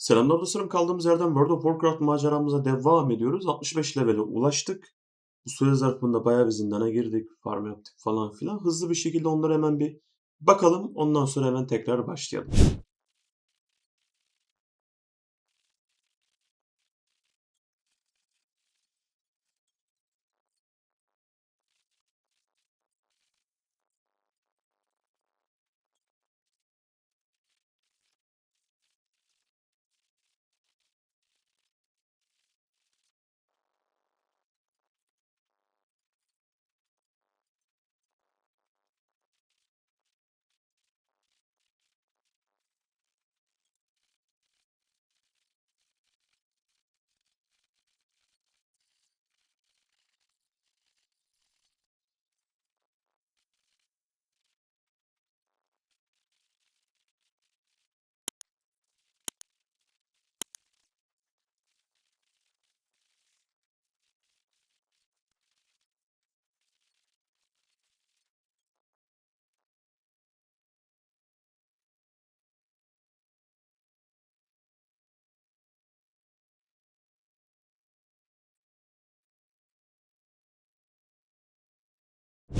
Selamlar dostlarım. Kaldığımız yerden World of Warcraft maceramıza devam ediyoruz. 65 level'e ulaştık. Bu süre zarfında bayağı bir zindana girdik. Farm yaptık falan filan. Hızlı bir şekilde onlara hemen bir bakalım. Ondan sonra hemen tekrar başlayalım.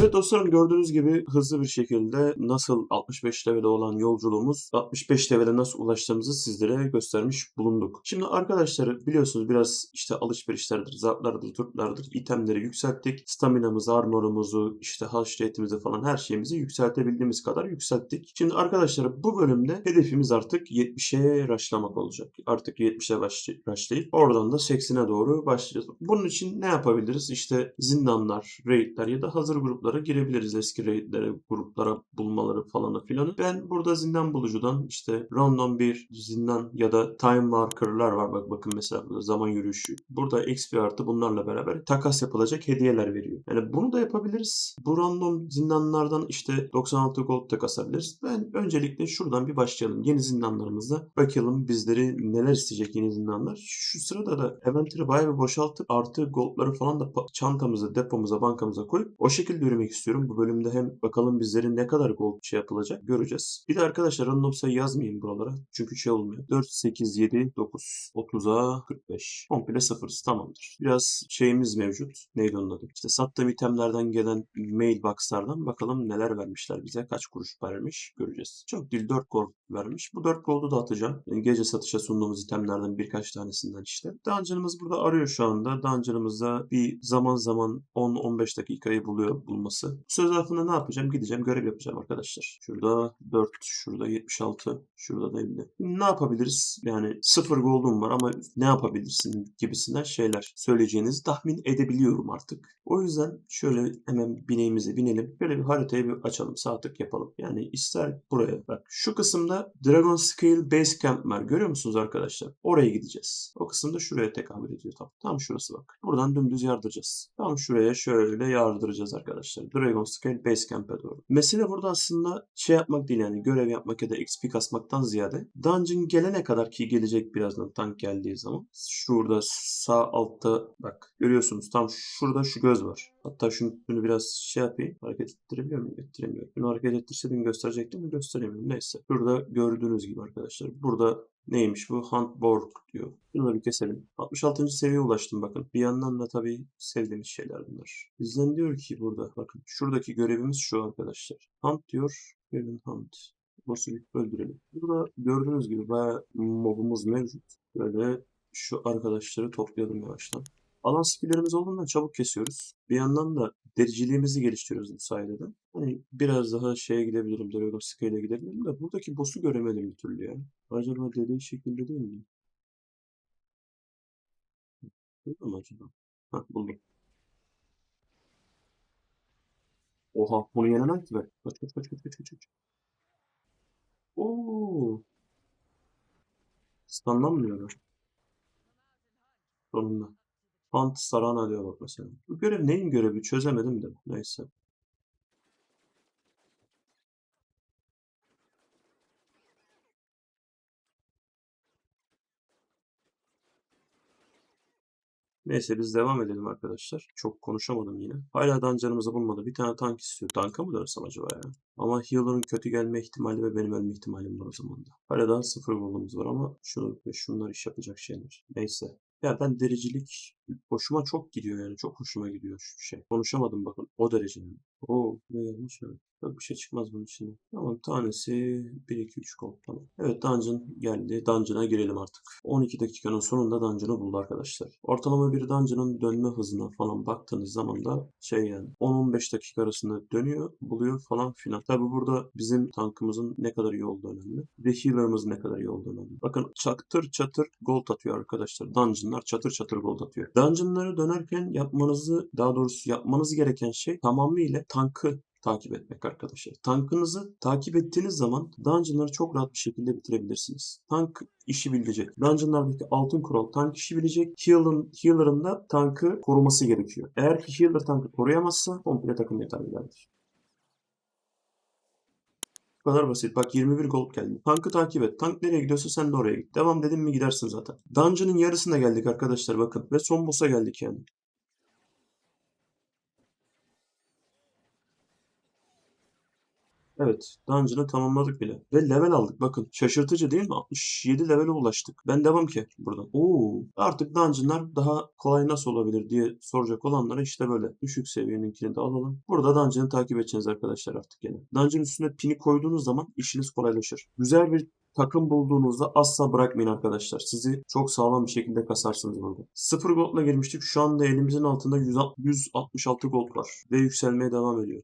Evet dostlarım gördüğünüz gibi hızlı bir şekilde nasıl 65 levelde olan yolculuğumuz 65 levele nasıl ulaştığımızı sizlere göstermiş bulunduk. Şimdi arkadaşlar biliyorsunuz biraz işte alışverişlerdir, zartlardır, turtlardır, itemleri yükselttik. Staminamızı, armorumuzu, işte haş rate'imizi falan her şeyimizi yükseltebildiğimiz kadar yükselttik. Şimdi arkadaşlar bu bölümde hedefimiz artık 70'e rushlamak olacak. Artık 70'e başlay- başlayıp oradan da 80'e doğru başlayacağız. Bunun için ne yapabiliriz? İşte zindanlar, raidler ya da hazır gruplara girebiliriz. Eski raidlere, gruplara bulmaları falan filanı. Ben burada zindan bulucudan işte random bir zindan ya da time marker'lar var. Bak bakın mesela burada zaman yürüyüşü. Burada XP artı bunlarla beraber takas yapılacak hediyeler veriyor. Yani bunu da yapabiliriz. Bu random zindanlardan işte 96 gold da kasabiliriz. Ben öncelikle şuradan bir başlayalım. Yeni zindanlarımızda bakalım bizleri neler isteyecek yeni zindanlar. Şu sırada da eventleri bayağı bir boşaltıp artı goldları falan da çantamıza, depomuza, bankamıza koyup o şekilde yürümek istiyorum. Bu bölümde hem bakalım bizlerin ne kadar gold şey yapılacak göreceğiz. Bir de arkadaşlar random sayı yazmayayım buralara. Çünkü şey olmuyor. 4, 8, 7, 9, 30'a 45. Komple sıfırız tamamdır. Biraz şeyimiz mevcut. Neydi onun adı? İşte sattığım itemlerden gelen mailboxlardan bakalım neler vermişler bize. Kaç kuruş vermiş göreceğiz. Çok değil 4 gold vermiş. Bu 4 gold'u da atacağım. Yani gece satışa sunduğumuz itemlerden birkaç tanesinden işte. Dungeon'ımız burada arıyor şu anda. Dungeon'ımızda bir zaman zaman 10-15 dakikayı buluyor bulması. Bu süre zarfında ne yapacağım? Gideceğim görev yapacağım arkadaşlar. Şurada 4, şurada 76, şurada da 50. Ne yapabiliriz? Yani 0 gold'um var ama ne yapabilirsin gibisinden şeyler söyleyeceğinizi tahmin edebiliyorum artık. O yüzden şöyle hemen bineğimize binelim. Böyle bir haritayı bir açalım. Sağ tık yapalım. Yani ister buraya. Bak şu kısımda Dragon Scale Base Camp var. Görüyor musunuz arkadaşlar? Oraya gideceğiz. O kısımda şuraya tekabül ediyor. Tam, tam şurası bak. Buradan dümdüz yardıracağız. Tam şuraya şöyle yardıracağız arkadaşlar. Dragon Scale Base Camp'e doğru. Mesele burada aslında şey yapmak değil yani görev yapmak ya da XP kasmaktan ziyade dungeon gelene kadar ki gelecek birazdan tank geldiği zaman. Şurada sağ altta bak görüyorsunuz tam şurada şu göz var. Hatta şunu, şunu biraz şey yapayım. Hareket ettirebiliyor muyum? Ettiremiyorum. Bunu hareket ettirseydim gösterecektim mi? Gösteremiyorum. Neyse. Burada gördüğünüz gibi arkadaşlar. Burada neymiş bu? Huntborg diyor. Bunu bir keselim. 66. seviyeye ulaştım bakın. Bir yandan da tabii sevdiğimiz şeyler bunlar. Bizden diyor ki burada bakın. Şuradaki görevimiz şu arkadaşlar. Hunt diyor. Gelin hunt. Boss'u öldürelim. Burada gördüğünüz gibi bayağı mobumuz mevcut. Böyle şu arkadaşları toplayalım yavaştan. Alan skill'lerimiz olduğundan çabuk kesiyoruz. Bir yandan da dericiliğimizi geliştiriyoruz bu sayede de. Hani biraz daha şeye gidebilirim, Dragon Scale'e gidebilirim de buradaki boss'u göremedim bir türlü ya. Acaba dediği şekilde değil mi? Burada mı acaba? Hah buldum. Oha bunu yenemem ki ben. Kaç kaç kaç kaç kaç kaç. kaç. Oo. Stunlanmıyor. Sonunda. Hunt Sarana diyor bak mesela. Bu görev neyin görevi çözemedim de. Neyse. Neyse biz devam edelim arkadaşlar. Çok konuşamadım yine. Hala dungeon'ımızı bulmadı. Bir tane tank istiyor. Tanka mı dönsem acaba ya? Ama healer'ın kötü gelme ihtimali ve benim ölme ihtimalim var o zaman da. Hala daha sıfır golümüz var ama şunu ve şunlar iş yapacak şeyler. Neyse. Ya ben dericilik hoşuma çok gidiyor yani. Çok hoşuma gidiyor şu şey. Konuşamadım bakın o derece yani. Oo ne gelmiş öyle. Yok bir şey çıkmaz bunun içinde. Tamam tanesi 1 2 3 gold tamam. Evet dungeon geldi. Dungeon'a girelim artık. 12 dakikanın sonunda dungeon'ı buldu arkadaşlar. Ortalama bir dungeon'ın dönme hızına falan baktığınız zaman da şey yani 10-15 dakika arasında dönüyor, buluyor falan filan. Tabi burada bizim tankımızın ne kadar iyi olduğu önemli. Ve healer'ımızın ne kadar iyi olduğu önemli. Bakın çatır çatır gold atıyor arkadaşlar. Dungeon'lar çatır çatır gold atıyor. Dungeon'ları dönerken yapmanızı daha doğrusu yapmanız gereken şey tamamıyla tankı takip etmek arkadaşlar. Tankınızı takip ettiğiniz zaman dungeonları çok rahat bir şekilde bitirebilirsiniz. Tank işi bilecek. Dungeonlardaki altın kural tank işi bilecek. Healer'ın, healer'ın da tankı koruması gerekiyor. Eğer healer tankı koruyamazsa komple takım yeter giderdir. Bu kadar basit. Bak 21 gold geldi. Tankı takip et. Tank nereye gidiyorsa sen de oraya git. Devam dedim mi gidersin zaten. Dungeon'ın yarısına geldik arkadaşlar bakın. Ve son boss'a geldik yani. Evet, dungeon'ı tamamladık bile. Ve level aldık. Bakın şaşırtıcı değil mi? 67 level'e ulaştık. Ben devam ki buradan. Oo, artık dungeon'lar daha kolay nasıl olabilir diye soracak olanlara işte böyle. Düşük seviyeninkini de alalım. Burada dungeon'ı takip edeceğiz arkadaşlar artık yine. Dungeon üstüne pini koyduğunuz zaman işiniz kolaylaşır. Güzel bir takım bulduğunuzda asla bırakmayın arkadaşlar. Sizi çok sağlam bir şekilde kasarsınız burada. 0 gold'la girmiştik. Şu anda elimizin altında 166 gold var. Ve yükselmeye devam ediyor.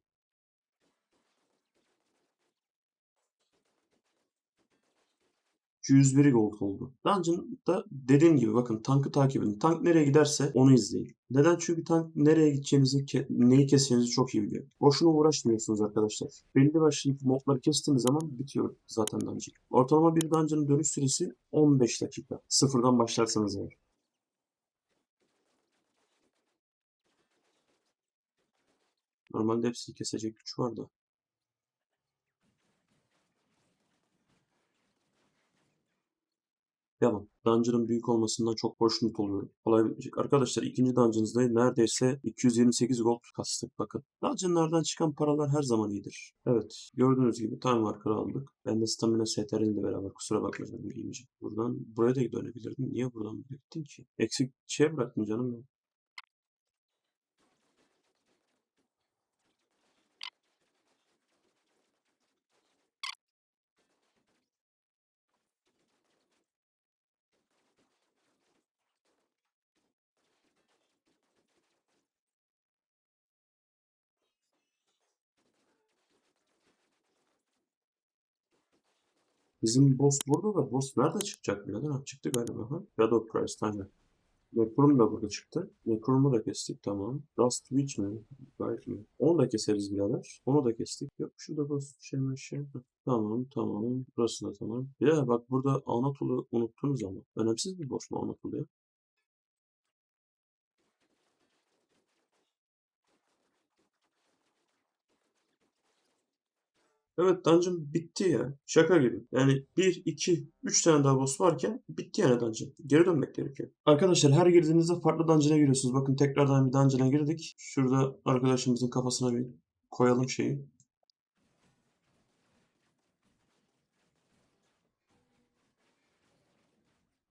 201 gold oldu. Dungeon'da dediğim gibi bakın tankı takip edin. Tank nereye giderse onu izleyin. Neden? Çünkü tank nereye gideceğinizi, ke- neyi keseceğinizi çok iyi biliyor. Boşuna uğraşmıyorsunuz arkadaşlar. Belli başlı mobları kestiğiniz zaman bitiyor zaten dungeon. Ortalama bir dungeon'ın dönüş süresi 15 dakika. Sıfırdan başlarsanız eğer. Normalde hepsini kesecek güç var da. Devam. Dungeon'ın büyük olmasından çok hoşnut oluyorum. Kolay bitmeyecek. Arkadaşlar ikinci dungeon'ızda neredeyse 228 gold kastık bakın. Dungeon'lardan çıkan paralar her zaman iyidir. Evet. Gördüğünüz gibi time marker aldık. Ben de stamina STR ile beraber kusura bakma canım giyince. Buradan buraya da dönebilirdim. Niye buradan gittin ki? Eksik şey bıraktım canım ya. Bizim boss burada da boss nerede çıkacak birader? Çıktı galiba. Ha? Shadow Price aynen. Necrom da burada çıktı. Necrom'u da kestik tamam. Dust Witch mi? Gayet mi? Onu da keseriz birader. Onu da kestik. Yok şurada boss şey mi şey. Tamam tamam. Burası da tamam. Ya bak burada Anatol'u unuttunuz ama. Önemsiz bir boss mu Anatol ya? Evet dungeon bitti ya. Şaka gibi. Yani 1, 2, 3 tane daha boss varken bitti yani dungeon. Geri dönmek gerekiyor. Arkadaşlar her girdiğinizde farklı dungeon'a giriyorsunuz. Bakın tekrardan bir dungeon'a girdik. Şurada arkadaşımızın kafasına bir koyalım şeyi.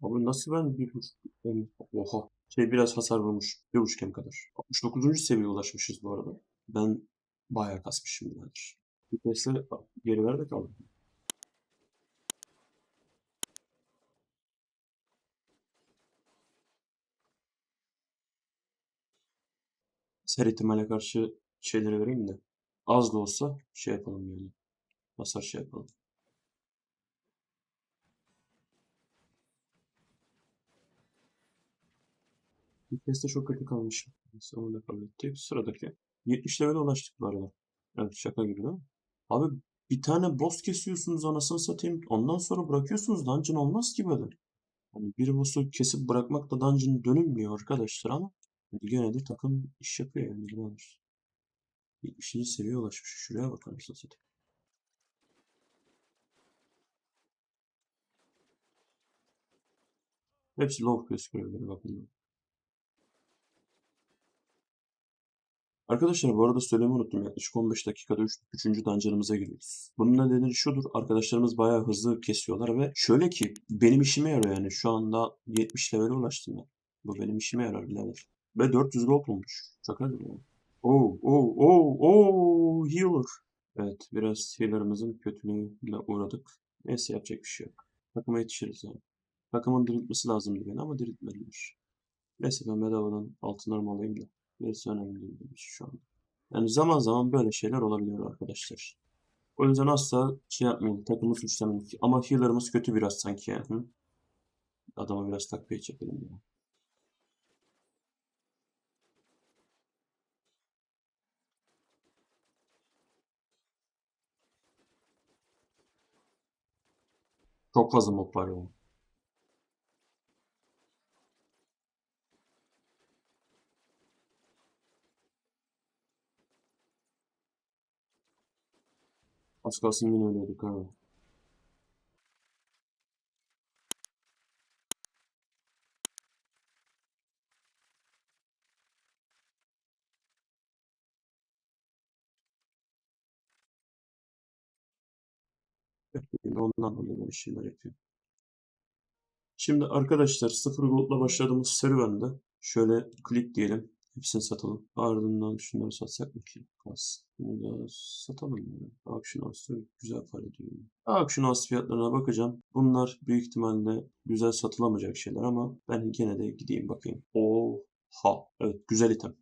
Abi nasıl ben bir buçuk... Oha. Şey biraz hasar vurmuş. Bir buçuk kadar. 69. seviyeye ulaşmışız bu arada. Ben bayağı kasmışım birader. Bir testle gerilerde kaldım. Her ihtimale karşı şeyleri vereyim de. Az da olsa şey yapalım yani. Hasar şey yapalım. Bir testte çok kötü kalmışım. Onu da kabul ettik. Sıradaki. 70 level'e ulaştık bu arada. Evet şaka gibi değil mi? Abi bir tane boss kesiyorsunuz anasını satayım. Ondan sonra bırakıyorsunuz. Dungeon olmaz ki böyle. Hani bir boss'u kesip bırakmakla dungeon dönülmüyor arkadaşlar ama gene de takım iş yapıyor yani. Ne olur. 70. seviyeye ulaşmış. Şuraya bak anasını satayım. Hepsi low quest bakın. Arkadaşlar bu arada söylemeyi unuttum. Yaklaşık 15 dakikada 3. üçüncü dungeon'ımıza giriyoruz. Bunun nedeni şudur. Arkadaşlarımız bayağı hızlı kesiyorlar ve şöyle ki benim işime yarıyor yani. Şu anda 70 level'e ulaştım ben. Bu benim işime yarar birader. Ve 400 gold olmuş. Şaka gibi. Oh, oh, oh, oh, healer. Evet, biraz healer'ımızın kötülüğüne uğradık. Neyse yapacak bir şey yok. Takıma yetişiriz yani. Takımın diriltmesi lazımdı beni ama diriltmediler. Neyse ben bedavadan altınlarımı alayım da. Gerisi önemli değil şu anda. Yani zaman zaman böyle şeyler olabiliyor arkadaşlar. O yüzden asla şey yapmayın, takımı suçlamayın. Ama healer'ımız kötü biraz sanki yani. Hı? Adama biraz takviye çekelim ya. Çok fazla mob var ya. Az kalsın yine ölüyorduk ha. Ondan dolayı böyle şeyler yapıyor. Şimdi arkadaşlar 0 gold'la başladığımız serüvende şöyle klik diyelim. Hepsini satalım. Ardından şunları satsak mı ki? Kalsın. Bunu da satalım ya. Auction House'da güzel para ediyor. Auction House fiyatlarına bakacağım. Bunlar büyük ihtimalle güzel satılamayacak şeyler ama ben gene de gideyim bakayım. Oha. Evet güzel item.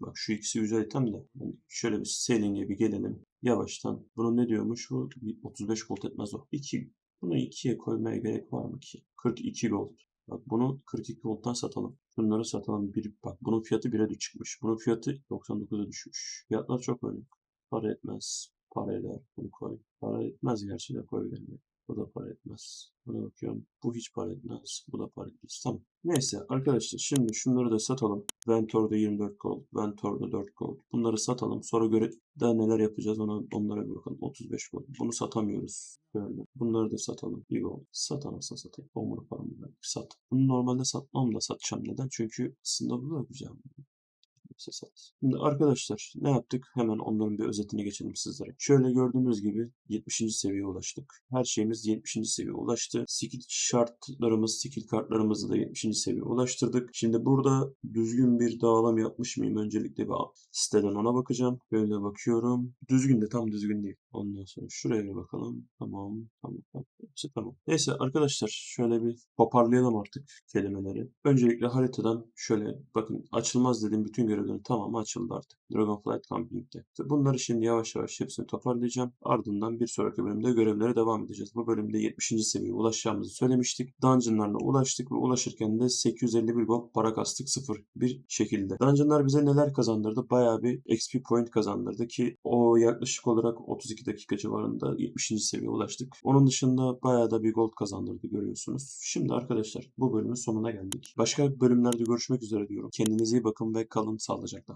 Bak şu ikisi güzel item de. Yani şöyle bir selling'e bir gelelim. Yavaştan. Bunun ne diyormuş? Bu 35 gold etmez o. 2 bunu 2'ye koymaya gerek var mı ki? 42 gold. Bak bunu 42 gold'dan satalım. Şunları satalım. Bir, bak bunun fiyatı 1'e çıkmış. Bunun fiyatı 99'a düşmüş. Fiyatlar çok önemli. Para etmez. Para eder. Bunu koy. Para etmez gerçi de koy vermiyor. Bu da para etmez. Buna bakıyorum. Bu hiç para etmez. Bu da para etmez. Tamam. Neyse arkadaşlar şimdi şunları da satalım. Ventor'da 24 gold. Ventor'da 4 gold. Bunları satalım. Sonra göre daha neler yapacağız ona, onlara bir bakalım. 35 gold. Bunu satamıyoruz. Böyle. Bunları da satalım. Bir gold. Sat anasını satayım. Omuru paramı ver. Sat. Bunu normalde satmam da satacağım. Neden? Çünkü aslında bu da güzel. Sat. Şimdi arkadaşlar ne yaptık? Hemen onların bir özetini geçelim sizlere. Şöyle gördüğünüz gibi 70. seviyeye ulaştık. Her şeyimiz 70. seviyeye ulaştı. Skill şartlarımız, skill kartlarımızı da 70. seviyeye ulaştırdık. Şimdi burada düzgün bir dağılım yapmış mıyım? Öncelikle bir siteden ona bakacağım. Böyle bakıyorum. Düzgün de tam düzgün değil. Ondan sonra şuraya bir bakalım. Tamam. Tamam. Tamam. Hepsi tamam. Neyse arkadaşlar şöyle bir toparlayalım artık kelimeleri. Öncelikle haritadan şöyle bakın açılmaz dediğim bütün görevlerin tamamı açıldı artık. Dragonflight Camping'de. Bunları şimdi yavaş yavaş hepsini toparlayacağım. Ardından bir sonraki bölümde görevlere devam edeceğiz. Bu bölümde 70. seviyeye ulaşacağımızı söylemiştik. Dungeon'larla ulaştık ve ulaşırken de 851 gold para kastık sıfır bir şekilde. Dungeon'lar bize neler kazandırdı? Bayağı bir XP point kazandırdı ki o yaklaşık olarak 32 dakika civarında 70. seviyeye ulaştık. Onun dışında bayağı da bir gold kazandırdı görüyorsunuz. Şimdi arkadaşlar bu bölümün sonuna geldik. Başka bölümlerde görüşmek üzere diyorum. Kendinize iyi bakın ve kalın sağlıcakla.